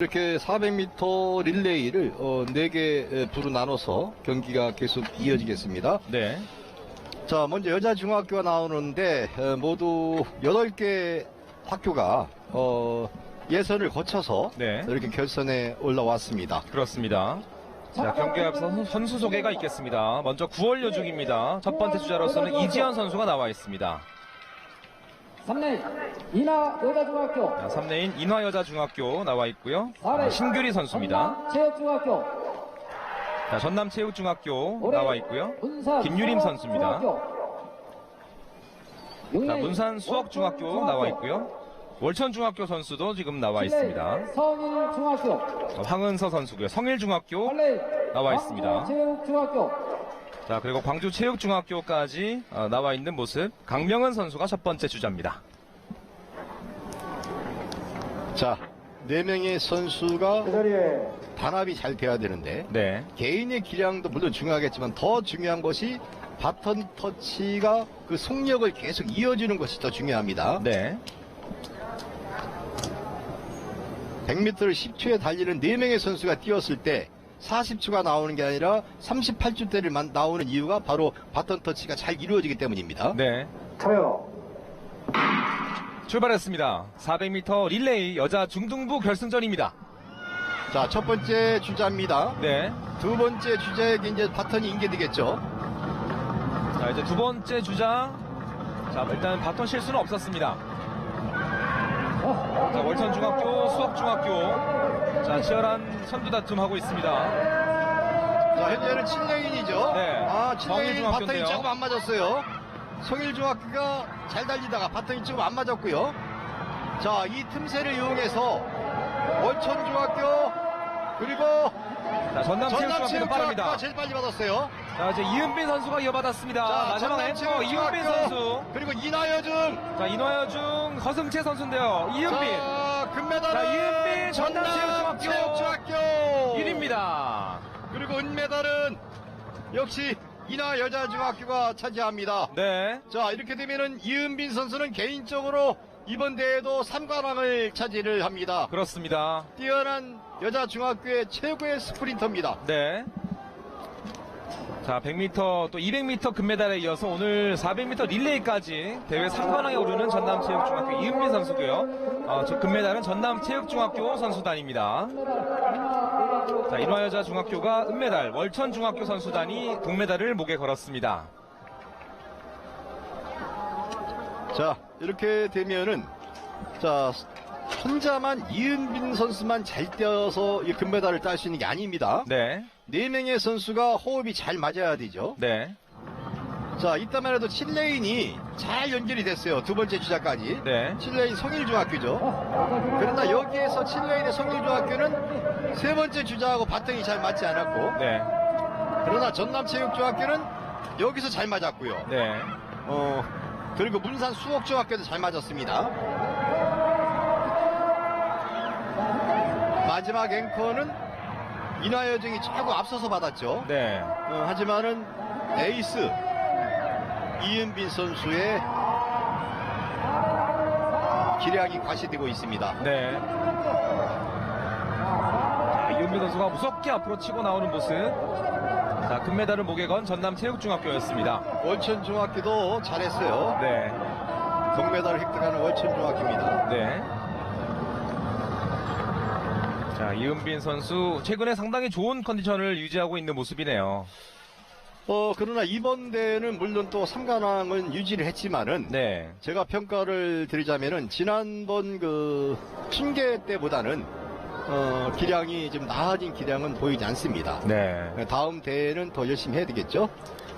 이렇게 400m 릴레이를 어, 4개 부로 나눠서 경기가 계속 이어지겠습니다. 네. 자, 먼저 여자 중학교가 나오는데 어, 모두 8개 학교가 어, 예선을 거쳐서 네. 이렇게 결선에 올라왔습니다. 그렇습니다. 자, 경기에 앞서 선- 선수 소개가 있겠습니다. 먼저 9월 요중입니다. 첫 번째 주자로서는 이지현 선수가 나와 있습니다. 3레인 이나 여자중학교 자, 3레인 인화여자중학교 나와 있고요. 아, 신규리 선수입니다. 체육중학교 자, 전남체육중학교 나와 있고요. 김유림 선수입니다. 자, 자, 문산 수학중학교 나와 있고요. 월천중학교 선수도 지금 나와 있습니다. 성일중학교 자, 황은서 선수고요. 성일중학교 8레인 나와 있습니다. 체육중학교 자, 그리고 광주 체육중학교까지 어, 나와 있는 모습. 강명은 선수가 첫 번째 주자입니다. 자, 4명의 선수가 그 단합이 잘 돼야 되는데 네. 개인의 기량도 물론 중요하겠지만 더 중요한 것이 바톤 터치가 그 속력을 계속 이어주는 것이 더 중요합니다. 네. 100m를 10초에 달리는 4명의 선수가 뛰었을 때 40초가 나오는 게 아니라 38초대를 나오는 이유가 바로 바톤 터치가 잘 이루어지기 때문입니다. 네. 차요 출발했습니다. 400m 릴레이 여자 중등부 결승전입니다. 자, 첫 번째 주자입니다. 네. 두 번째 주자에게 이제 바톤이 인계되겠죠. 자, 이제 두 번째 주자. 자, 일단 바톤 실수는 없었습니다. 자, 월천중학교, 수학중학교. 자, 치열한 선두 다툼 하고 있습니다. 자, 현재는 7레인이죠. 네. 아, 7레인 성일중학교인데요. 바톤이 조금 안 맞았어요. 성일중학교가 잘 달리다가 바톤이 조금 안 맞았고요. 자, 이 틈새를 이용해서 월천중학교 그리고 자, 전남체육중학교는 전남체육중학교가 빠릅니다. 제일 빨리 받았어요. 자, 이제 이은빈 선수가 이어받았습니다. 자, 마지막 전남체육중학교 이은빈 선수. 그리고 이나여중 자, 인화여중 허승채 선수인데요. 이은빈. 자, 금메달은 자, 이은빈 전남체육중학교. 전남 체육중학교 1위입니다. 그리고 은메달은 역시 이나 여자중학교가 차지합니다. 네. 자 이렇게 되면은 이은빈 선수는 개인적으로 이번 대회도 3관왕을 차지를 합니다. 그렇습니다. 뛰어난 여자 중학교의 최고의 스프린터입니다. 네. 자, 100m 또 200m 금메달에 이어서 오늘 400m 릴레이까지 대회 3관왕에 오르는 전남체육중학교 이은민 선수고요. 어, 저 금메달은 전남체육중학교 선수단입니다. 자, 인화여자 중학교가 은메달, 월천중학교 선수단이 동메달을 목에 걸었습니다. 자 이렇게 되면은 자 혼자만 이은빈 선수만 잘 뛰어서 이 금메달을 딸 수 있는 게 아닙니다. 네. 네 명의 선수가 호흡이 잘 맞아야 되죠. 네. 자 이따만 해도 7레인이 잘 연결이 됐어요. 두 번째 주자까지. 네. 7레인 성일중학교죠. 그러나 여기에서 7레인의 성일중학교는 세 번째 주자하고 바탕이 잘 맞지 않았고 네. 그러나 전남체육중학교는 여기서 잘 맞았고요. 네. 어 그리고 문산 수옥중학교도 잘 맞았습니다. 마지막 앵커는 인화여정이 조금 앞서서 받았죠. 네. 어, 하지만은 에이스 이은빈 선수의 기량이 과시되고 있습니다. 네. 자, 이은미 선수가 무섭게 앞으로 치고 나오는 모습. 자, 금메달을 목에 건 전남체육중학교였습니다. 월천중학교도 잘했어요. 네. 동메달을 획득하는 월천중학교입니다. 네. 자, 이은빈 선수 최근에 상당히 좋은 컨디션을 유지하고 있는 모습이네요. 어, 그러나 이번 대회는 물론 또 3관왕은 유지를 했지만은 네. 제가 평가를 드리자면은 지난번 그 춘계 때보다는 어, 기량이 좀 나아진 기량은 보이지 않습니다. 네. 다음 대회는 더 열심히 해야 되겠죠?